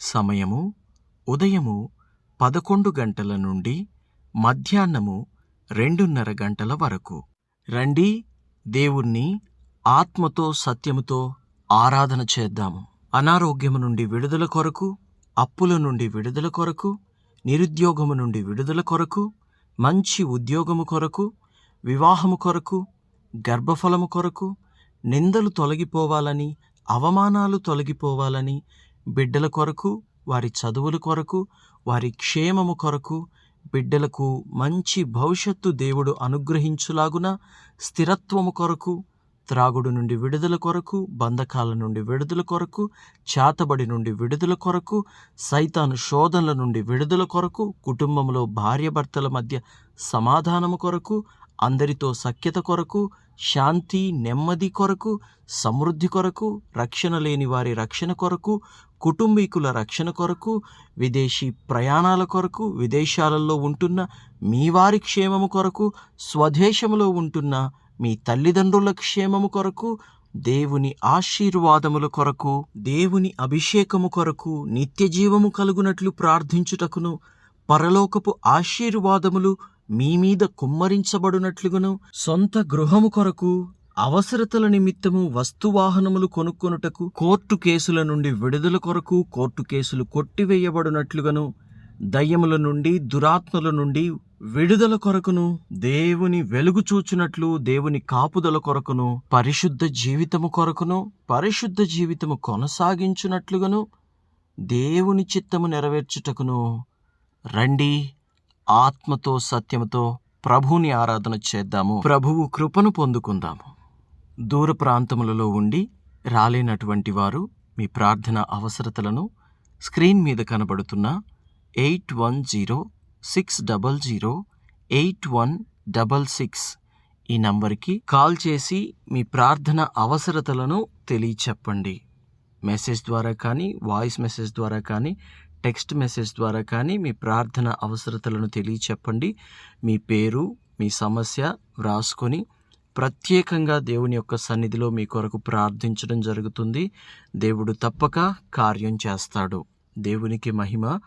సమయము ఉదయము పదకొండు గంటల నుండి మధ్యాహ్నము రెండున్నర గంటల వరకు. రండి దేవుణ్ణి ఆత్మతో సత్యముతో ఆరాధన చేద్దాము. అనారోగ్యము నుండి విడుదల కొరకు అప్పుల నుండి విడుదల కొరకు నిరుద్యోగము నుండి విడుదల కొరకు మంచి ఉద్యోగము కొరకు వివాహము కొరకు గర్భఫలము కొరకు నిందలు తొలగిపోవాలని అవమానాలు తొలగిపోవాలని బిడ్డల కొరకు వారి చదువుల కొరకు వారి క్షేమము కొరకు బిడ్డలకు మంచి భవిష్యత్తు దేవుడు అనుగ్రహించులాగున స్థిరత్వము కొరకు త్రాగుడు నుండి విడుదల కొరకు బంధకాల నుండి విడుదల కొరకు చేతబడి నుండి విడుదల కొరకు సైతాను శోధనల నుండి విడుదల కొరకు కుటుంబంలో భార్యాభర్తల మధ్య సమాధానము కొరకు అందరితో సఖ్యత కొరకు శాంతి నెమ్మది కొరకు సమృద్ధి కొరకు రక్షణ లేని వారి రక్షణ కొరకు కుటుంబీకుల రక్షణ కొరకు విదేశీ ప్రయాణాల కొరకు విదేశాలలో ఉంటున్న మీ వారి క్షేమము కొరకు స్వదేశములో ఉంటున్న మీ తల్లిదండ్రుల క్షేమము కొరకు దేవుని ఆశీర్వాదముల కొరకు దేవుని అభిషేకము కొరకు నిత్య జీవము కలుగునట్లు ప్రార్థించుటకును పరలోకపు ఆశీర్వాదములు మీ మీద కుమ్మరించబడినట్లుగాను. సొంత గృహము కొరకు అవసరతల నిమిత్తము వస్తువాహనములు కొనుక్కొనుటకు కోర్టు కేసుల నుండి విడుదల కొరకు కోర్టు కేసులు కొట్టివేయబడినట్లుగాను. దయ్యముల నుండి దురాత్మల నుండి విడుదల కొరకును దేవుని వెలుగు చూచునట్లు దేవుని కాపుదల కొరకును పరిశుద్ధ జీవితము కొరకును పరిశుద్ధ జీవితము కొనసాగించునట్లుగాను. దేవుని చిత్తము నెరవేర్చుటకును రండి. ఆత్మతో సత్యముతో ప్రభువుని ఆరాధన చేద్దాము. ప్రభువు కృపను పొందుకుందాము. దూర ప్రాంతములలో ఉండి రాలేనటువంటి వారు మీ ప్రార్థన అవసరతలను స్క్రీన్ మీద కనబడుతున్న eight one zero six double zero eight one double six ఈ నంబర్కి కాల్ చేసి మీ ప్రార్థన అవసరతలను తెలియచెప్పండి. మెసేజ్ ద్వారా కానీ వాయిస్ మెసేజ్ ద్వారా కానీ టెక్స్ట్ మెసేజ్ ద్వారా కానీ మీ ప్రార్థన అవసరతలను తెలియచెప్పండి. మీ పేరు మీ సమస్య వ్రాసుకొని ప్రత్యేకంగా దేవుని యొక్క సన్నిధిలో మీ కొరకు ప్రార్థించడం జరుగుతుంది. దేవుడు తప్పక కార్యం చేస్తాడు. దేవునికి మహిమ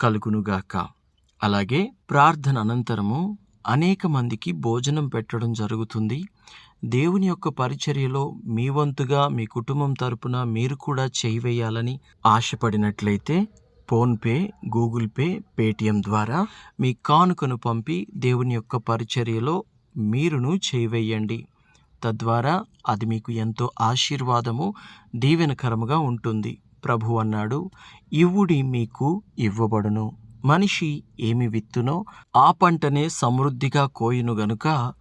కలుగునుగాక. అలాగే ప్రార్థన అనంతరము అనేక మందికి భోజనం పెట్టడం జరుగుతుంది. దేవుని యొక్క పరిచర్యలో మీ వంతుగా మీ కుటుంబం తరపున మీరు కూడా చేయివేయాలని ఆశపడినట్లయితే ఫోన్పే గూగుల్ పే పేటిఎం ద్వారా మీ కానుకను పంపి దేవుని యొక్క పరిచర్యలో మీరును చేయివేయండి. తద్వారా అది మీకు ఎంతో ఆశీర్వాదము దీవెనకరముగా ఉంటుంది. ప్రభు అన్నాడు ఇవ్వుడి మీకు ఇవ్వబడును. మనిషి ఏమి విత్తునో ఆ పంటనే సమృద్ధిగా కోయును గనుక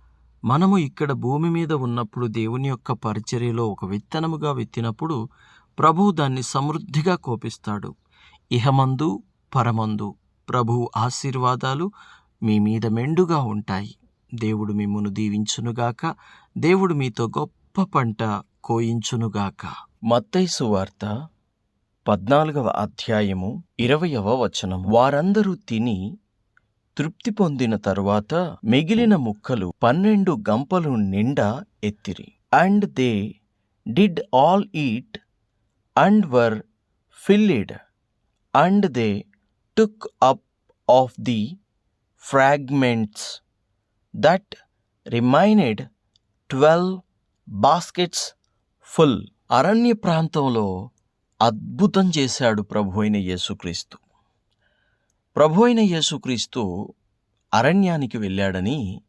మనము ఇక్కడ భూమి మీద ఉన్నప్పుడు దేవుని యొక్క పరిచర్యలో ఒక విత్తనముగా విత్తినప్పుడు ప్రభు దాన్ని సమృద్ధిగా కోపిస్తాడు. ఇహమందు పరమందు ప్రభు ఆశీర్వాదాలు మీ మీద మెండుగా ఉంటాయి. దేవుడు మిమ్మును దీవించునుగాక దేవుడు మీతో గొప్ప పంట కోయించునుగాక. మత్తైసు వార్త పద్నాలుగవ అధ్యాయము ఇరవయవ వచనం. వారందరూ తిని తృప్తి పొందిన తరువాత మిగిలిన ముక్కలు పన్నెండు గంపలు నిండా ఎత్తిరి. And they did all eat and were filled. And they took up of the fragments that remained twelve baskets full అరణ్య ప్రాంతంలో అద్భుతం చేశాడు ప్రభు అయిన యేసుక్రీస్తు. ప్రభు అయిన యేసుక్రీస్తు అరణ్యానికి వెళ్ళాడని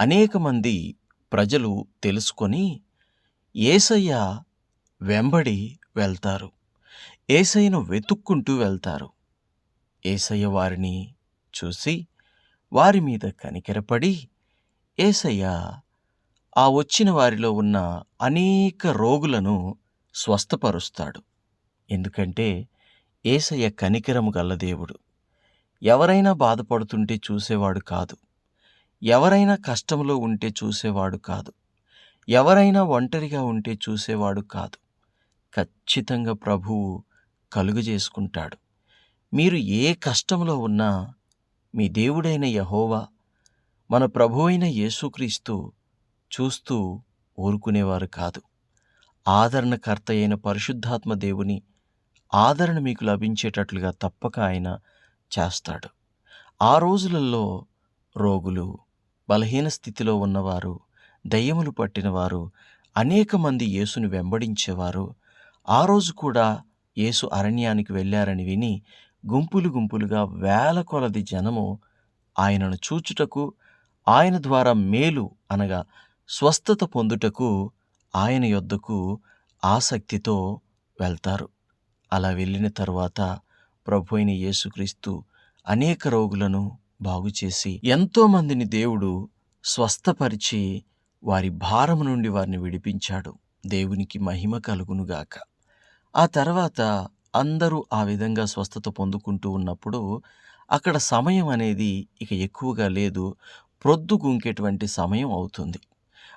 అనేక మంది ప్రజలు తెలుసుకొని ఏసయ్య వెంబడి వెళ్తారు. ఏసయ్యను వెతుక్కుంటూ వెళ్తారు. ఏసయ్య వారిని చూసి వారి మీద కనికెరపడి ఏసయ్య ఆ వచ్చిన వారిలో ఉన్న అనేక రోగులను స్వస్థపరుస్తాడు. ఎందుకంటే ఏసయ్య కనికరము గల దేవుడు. ఎవరైనా బాధపడుతుంటే చూసేవాడు కాదు. ఎవరైనా కష్టంలో ఉంటే చూసేవాడు కాదు. ఎవరైనా ఒంటరిగా ఉంటే చూసేవాడు కాదు. ఖచ్చితంగా ప్రభువు కలుగజేసుకుంటాడు. మీరు ఏ కష్టంలో ఉన్నా మీ దేవుడైన యహోవా మన ప్రభు అయిన యేసుక్రీస్తు చూస్తూ ఊరుకునేవారు కాదు. ఆదరణకర్త అయిన పరిశుద్ధాత్మ దేవుని ఆదరణ మీకు లభించేటట్లుగా తప్పక ఆయన చేస్తాడు. ఆ రోజులలో రోగులు బలహీన స్థితిలో ఉన్నవారు దయ్యములు పట్టినవారు అనేక మంది యేసును వెంబడించేవారు ఆ రోజు కూడా యేసు అరణ్యానికి వెళ్ళారని విని గుంపులు గుంపులుగా వేల కొలది జనము ఆయనను చూచుటకు ఆయన ద్వారా మేలు అనగా స్వస్థత పొందుటకు ఆయన యొద్దకు ఆసక్తితో వెళ్తారు. అలా వెళ్ళిన తరువాత ప్రభు అయిన యేసుక్రీస్తు అనేక రోగులను బాగుచేసి ఎంతోమందిని దేవుడు స్వస్థపరిచి వారి భారము నుండి వారిని విడిపించాడు. దేవునికి మహిమ కలుగునుగాక. ఆ తర్వాత అందరూ ఆ విధంగా స్వస్థత పొందుకుంటూ ఉన్నప్పుడు అక్కడ సమయం అనేది ఇక ఎక్కువగా లేదు. ప్రొద్దు గుంకేటువంటి సమయం అవుతుంది.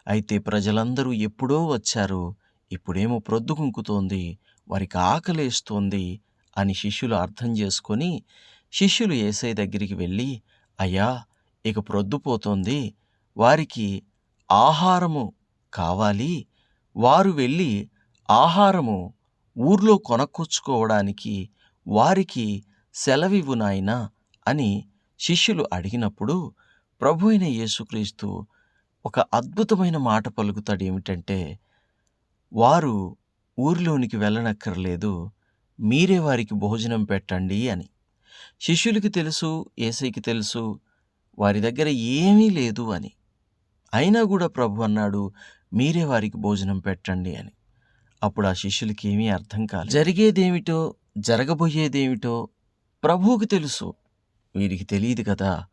అయితే ప్రజలందరూ ఎప్పుడో వచ్చారు ఇప్పుడేమో ప్రొద్దు గుంకుతోంది వారికి ఆకలేస్తోంది అని శిష్యులు అర్థం చేసుకొని శిష్యులు ఏసై దగ్గరికి వెళ్ళి అయ్యా ఇక ప్రొద్దుపోతోంది వారికి ఆహారము కావాలి వారు వెళ్ళి ఆహారము ఊర్లో కొనక్కొచ్చుకోవడానికి వారికి సెలవివ్వు నాయనా అని శిష్యులు అడిగినప్పుడు ప్రభు అయిన యేసుక్రీస్తు ఒక అద్భుతమైన మాట పలుకుతాడు ఏమిటంటే వారు ఊరిలోనికి వెళ్ళనక్కర్లేదు మీరే వారికి భోజనం పెట్టండి అని. శిష్యులకి తెలుసు ఏసైకి తెలుసు వారి దగ్గర ఏమీ లేదు అని. అయినా కూడా ప్రభు అన్నాడు మీరే వారికి భోజనం పెట్టండి అని. అప్పుడు ఆ శిష్యులకి ఏమీ అర్థం కాలేదు. జరిగేదేమిటో జరగబోయేదేమిటో ప్రభువుకి తెలుసు. వీరికి తెలియదు కదా.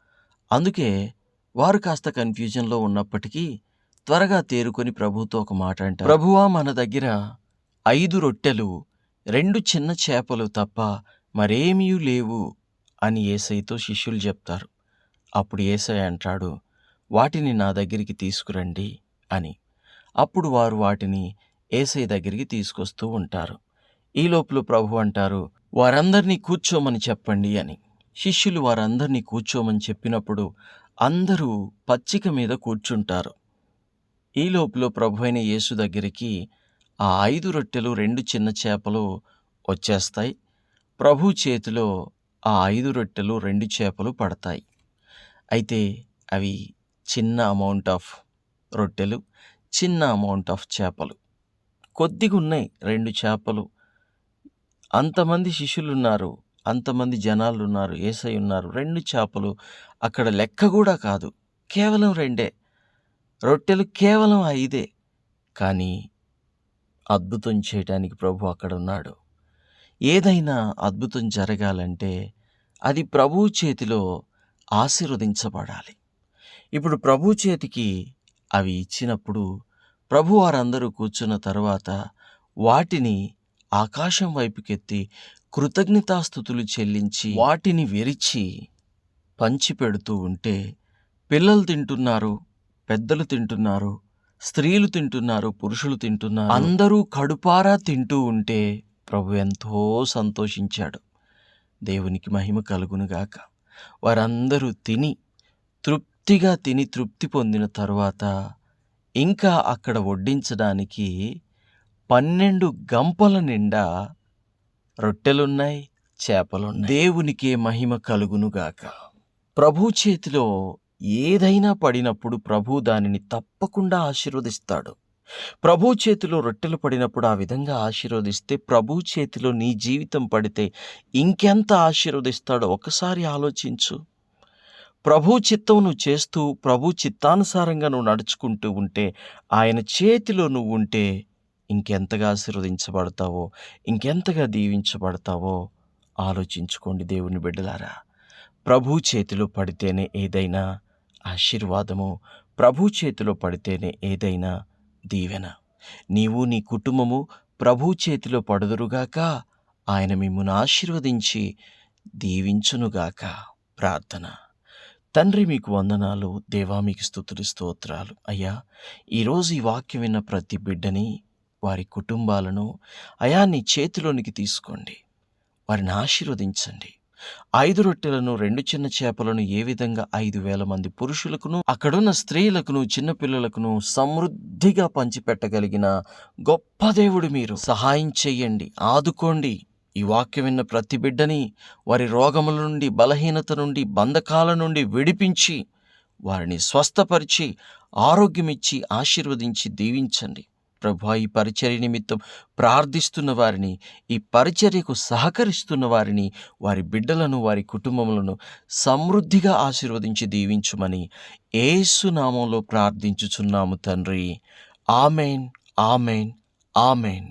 అందుకే వారు కాస్త కన్ఫ్యూజన్లో ఉన్నప్పటికీ త్వరగా తేరుకొని ప్రభుతో ఒక మాట అంటారు. ప్రభువా మన దగ్గర ఐదు రొట్టెలు రెండు చిన్న చేపలు తప్ప మరేమీ లేవు అని ఏసైతో శిష్యులు చెప్తారు. అప్పుడు ఏసై అంటాడు వాటిని నా దగ్గరికి తీసుకురండి అని. అప్పుడు వారు వాటిని ఏసై దగ్గరికి తీసుకొస్తూ ఉంటారు. ఈ లోపల ప్రభు అంటారు వారందరినీ కూర్చోమని చెప్పండి అని. శిష్యులు వారందరినీ కూర్చోమని చెప్పినప్పుడు అందరూ పచ్చిక మీద కూర్చుంటారు. ఈ లోపల ప్రభు అయిన యేసు దగ్గరికి ఆ ఐదు రొట్టెలు రెండు చిన్న చేపలు వచ్చేస్తాయి. ప్రభు చేతిలో ఆ ఐదు రొట్టెలు రెండు చేపలు పడతాయి. అయితే అవి చిన్న అమౌంట్ ఆఫ్ రొట్టెలు చిన్న అమౌంట్ ఆఫ్ చేపలు. కొద్దిగా ఉన్నాయి రెండు చేపలు. అంతమంది శిష్యులు ఉన్నారు అంతమంది జనాలు ఉన్నారు ఏసై ఉన్నారు. రెండు చేపలు అక్కడ లెక్క కూడా కాదు. కేవలం రెండే. రొట్టెలు కేవలం ఐదే. కానీ అద్భుతం చేయటానికి ప్రభు అక్కడ ఉన్నాడు ఏదైనా అద్భుతం జరగాలంటే అది ప్రభు చేతిలో ఆశీర్వదించబడాలి. ఇప్పుడు ప్రభు చేతికి అవి ఇచ్చినప్పుడు ప్రభు వారందరూ కూర్చున్న తర్వాత వాటిని ఆకాశం వైపుకెత్తి కృతజ్ఞతాస్థుతులు చెల్లించి వాటిని విరిచి పంచిపెడుతూ ఉంటే పిల్లలు తింటున్నారు పెద్దలు తింటున్నారు స్త్రీలు తింటున్నారు పురుషులు తింటున్నారు. అందరూ కడుపారా తింటూ ఉంటే ప్రభు ఎంతో సంతోషించాడు. దేవునికి మహిమ కలుగునుగాక. వారందరూ తిని తృప్తిగా తిని తృప్తి పొందిన తరువాత ఇంకా అక్కడ వడ్డించడానికి పన్నెండు గంపల నిండా రొట్టెలున్నాయి చేపలున్నాయి. దేవునికే మహిమ కలుగునుగాక. ప్రభు చేతిలో ఏదైనా పడినప్పుడు ప్రభు దానిని తప్పకుండా ఆశీర్వదిస్తాడు. ప్రభు చేతిలో రొట్టెలు పడినప్పుడు ఆ విధంగా ఆశీర్వదిస్తే ప్రభు చేతిలో నీ జీవితం పడితే ఇంకెంత ఆశీర్వదిస్తాడో ఒకసారి ఆలోచించు. ప్రభు చిత్తం నువ్వు చేస్తూ ప్రభు చిత్తానుసారంగా నువ్వు నడుచుకుంటూ ఉంటే ఆయన చేతిలో నువ్వు ఉంటే ఇంకెంతగా ఆశీర్వదించబడతావో ఇంకెంతగా దీవించబడతావో ఆలోచించుకోండి దేవుని బిడ్డలారా. ప్రభు చేతిలో పడితేనే ఏదైనా ఆశీర్వాదము ప్రభు చేతిలో పడితేనే ఏదైనా దీవెన. నీవు నీ కుటుంబము ప్రభు చేతిలో పడుదురుగాక ఆయన మిమ్మును ఆశీర్వదించి దీవించునుగాక. ప్రార్థన. తండ్రి మీకు వందనాలు దేవా మీకు స్థుతులు స్తోత్రాలు. అయ్యా ఈరోజు ఈ వాక్యం విన్న ప్రతి బిడ్డని వారి కుటుంబాలను అయా నీ చేతిలోనికి తీసుకోండి. వారిని ఆశీర్వదించండి. ఐదు రొట్టెలను రెండు చిన్న చేపలను ఏ విధంగా ఐదు వేల మంది పురుషులకును అక్కడున్న స్త్రీలకును చిన్నపిల్లలకును సమృద్ధిగా పంచిపెట్టగలిగిన గొప్ప దేవుడు మీరు. సహాయం చెయ్యండి ఆదుకోండి. ఈ వాక్యం విన్న ప్రతి బిడ్డని వారి రోగముల నుండి బలహీనత నుండి బంధకాల నుండి విడిపించి వారిని స్వస్థపరిచి ఆరోగ్యమిచ్చి ఆశీర్వదించి దీవించండి. ప్రభా ఈ పరిచర్య నిమిత్తం ప్రార్థిస్తున్న వారిని ఈ పరిచర్యకు సహకరిస్తున్న వారిని వారి బిడ్డలను వారి కుటుంబములను సమృద్ధిగా ఆశీర్వదించి దీవించుమని ఏసు నామంలో ప్రార్థించుచున్నాము తండ్రి. Amen amen amen.